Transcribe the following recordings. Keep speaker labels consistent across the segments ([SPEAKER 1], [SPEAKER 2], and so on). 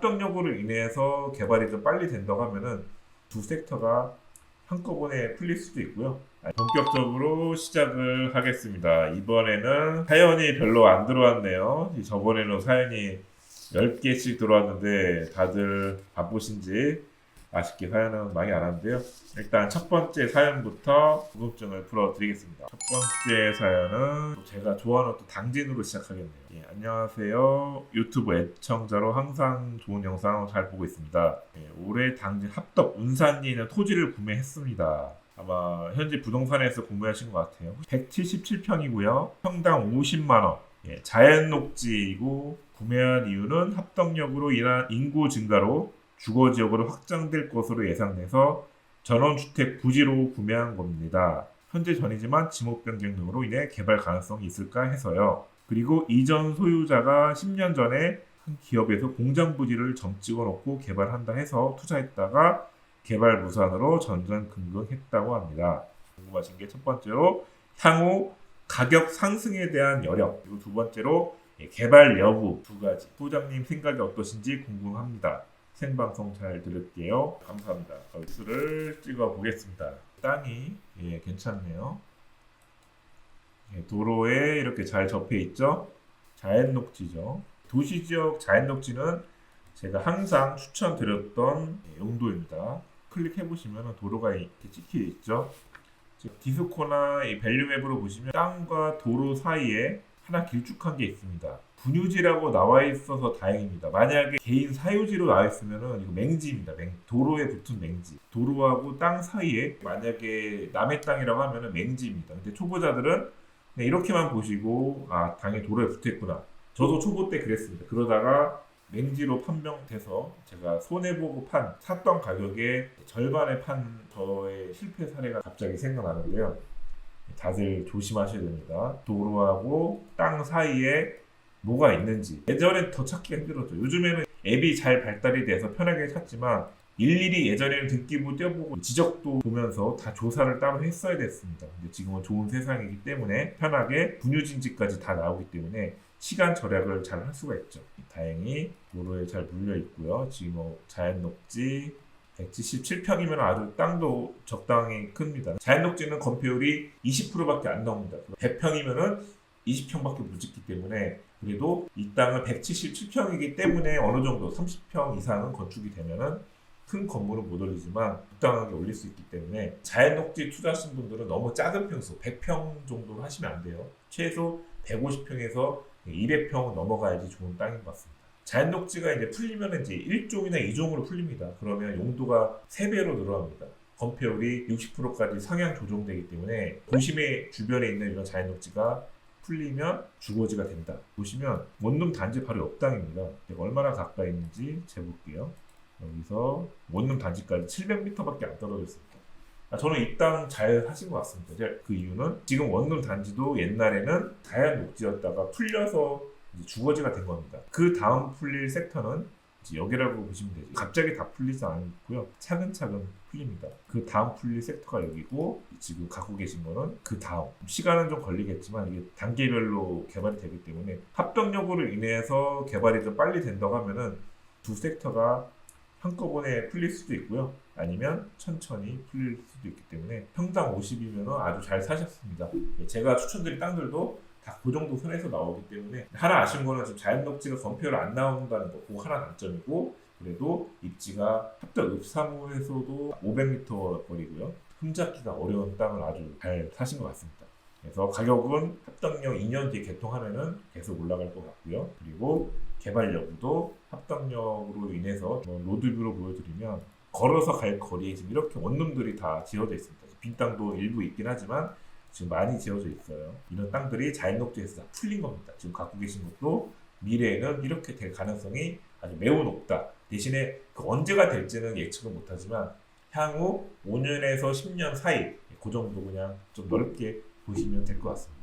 [SPEAKER 1] 합동력으로 인해서 개발이 좀 빨리 된다고 하면은 두 섹터가 한꺼번에 풀릴 수도 있고요. 아, 본격적으로 시작을 하겠습니다. 이번에는 사연이 별로 안 들어왔네요. 이 저번에는 사연이 10개씩 들어왔는데 다들 바쁘신지 아쉽게 사연은 많이 안 왔는데요. 일단 첫 번째 사연부터 궁금증을 풀어드리겠습니다. 첫 번째 사연은 또 제가 좋아하는 또 당진으로 시작하겠네요. 예, 안녕하세요. 유튜브 애청자로 항상 좋은 영상 잘 보고 있습니다. 예, 올해 당진 합덕 운산리는 토지를 구매했습니다. 아마 현재 부동산에서 구매하신 것 같아요. 177평이고요. 평당 50만 원. 예, 자연 녹지이고 구매한 이유는 합덕역으로 인한 인구 증가로 주거 지역으로 확장될 것으로 예상돼서 전원주택 부지로 구매한 겁니다. 현재 전이지만 지목 변경 등으로 인해 개발 가능성이 있을까 해서요. 그리고 이전 소유자가 10년 전에 한 기업에서 공장 부지를 점 찍어 놓고 개발한다 해서 투자했다가 개발 무산으로 전전긍긍했다고 합니다. 궁금하신 게 첫 번째로 향후 가격 상승에 대한 여력 그리고 두 번째로 예, 개발 여부 두 가지 소장님 생각이 어떠신지 궁금합니다. 생방송 잘 들을게요. 감사합니다. 수를 찍어 보겠습니다. 땅이 예, 괜찮네요. 예, 도로에 이렇게 잘 접해 있죠. 자연 녹지죠. 도시 지역 자연 녹지는 제가 항상 추천드렸던 예, 용도입니다. 클릭해 보시면 도로가 이렇게 찍혀 있죠. 디스코나 이 밸류맵으로 보시면 땅과 도로 사이에 하나 길쭉한 게 있습니다. 분유지라고 나와 있어서 다행입니다. 만약에 개인 사유지로 나와 있으면은 이거 맹지입니다. 맹, 도로에 붙은 맹지. 도로하고 땅 사이에 만약에 남의 땅이라고 하면은 맹지입니다. 근데 초보자들은 그냥 이렇게만 보시고 아 당연히 도로에 붙어있구나. 저도 초보 때 그랬습니다. 그러다가 맹지로 판명돼서 제가 손해보고 판 샀던 가격의 절반에 판 저의 실패 사례가 갑자기 생각나는데요. 다들 조심하셔야 됩니다. 도로하고 땅 사이에 뭐가 있는지 예전엔 더 찾기가 힘들었죠. 요즘에는 앱이 잘 발달이 돼서 편하게 찾지만 일일이 예전에는 등기부 떼어보고 지적도 보면서 다 조사를 따로 했어야 됐습니다. 근데 지금은 좋은 세상이기 때문에 편하게 분유진지까지 다 나오기 때문에 시간 절약을 잘 할 수가 있죠. 다행히 도로에 잘 물려 있고요. 지금 뭐 자연 녹지 177평이면 아주 땅도 적당히 큽니다. 자연 녹지는 건폐율이 20%밖에 안 나옵니다. 100평이면은 20평밖에 못 짓기 때문에 그래도 이 땅은 177평이기 때문에 어느 정도 30평 이상은 건축이 되면은 큰 건물은 못 올리지만 적당하게 올릴 수 있기 때문에 자연 녹지 투자하신 분들은 너무 작은 평수 100평 정도로 하시면 안 돼요. 최소 150평에서 200평은 넘어가야지 좋은 땅인 것 같습니다. 자연 녹지가 이제 풀리면 이제 1종이나 2종으로 풀립니다. 그러면 용도가 3배로 늘어납니다. 건폐율이 60%까지 상향 조정되기 때문에 도심의 주변에 있는 이런 자연 녹지가 풀리면 주거지가 된다. 보시면 원룸 단지 바로 옆 땅입니다. 얼마나 가까이 있는지 재볼게요. 여기서 원룸 단지까지 700m밖에 안 떨어져 있습니다. 아, 저는 이 땅잘 하신 것 같습니다. 그 이유는 지금 원룸 단지도 옛날에는 자연 녹지였다가 풀려서 주거지가 된 겁니다. 그 다음 풀릴 섹터는 여기라고 보시면 되죠. 갑자기 다 풀리지 않고요. 차근차근 풀립니다. 그 다음 풀릴 섹터가 여기고 지금 갖고 계신 거는 그 다음. 시간은 좀 걸리겠지만 이게 단계별로 개발이 되기 때문에 합동력으로 인해서 개발이 좀 빨리 된다고 하면은 두 섹터가 한꺼번에 풀릴 수도 있고요. 아니면 천천히 풀릴 수도 있기 때문에 평당 50이면 아주 잘 사셨습니다. 제가 추천드린 땅들도 다그 정도 선에서 나오기 때문에 하나 아쉬운 거는 지금 자연 녹지가 건폐율 안 나온다는 거, 그거 하나 단점이고 그래도 입지가 합덕 읍사무에서도 500m 거리고요. 흠잡기가 어려운 땅을 아주 잘 사신 것 같습니다. 그래서 가격은 합덕역 2년 뒤에 개통하면은 계속 올라갈 것 같고요. 그리고 개발 여부도 합덕역으로 인해서 뭐 로드뷰로 보여드리면 걸어서 갈 거리에 지금 이렇게 원룸들이 다 지어져 있습니다. 빈 땅도 일부 있긴 하지만 지금 많이 지어져 있어요. 이런 땅들이 자연 녹지에서 다 풀린 겁니다. 지금 갖고 계신 것도 미래에는 이렇게 될 가능성이 아주 매우 높다. 대신에 그 언제가 될지는 예측은 못하지만 향후 5년에서 10년 사이 그 정도 그냥 좀 넓게 보시면 될 것 같습니다.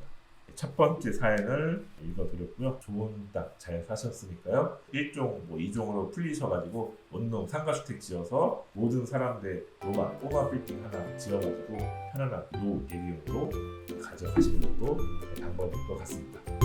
[SPEAKER 1] 첫 번째 사연을 읽어드렸고요. 좋은 땅 잘 사셨으니까요. 1종, 뭐 2종으로 풀리셔가지고 원룸 상가주택 지어서 모든 사람들 로마 꼬마 빌딩 하나 지어가지고 편안한 노 대기용으로 가져가시는 것도 방법일 것 같습니다.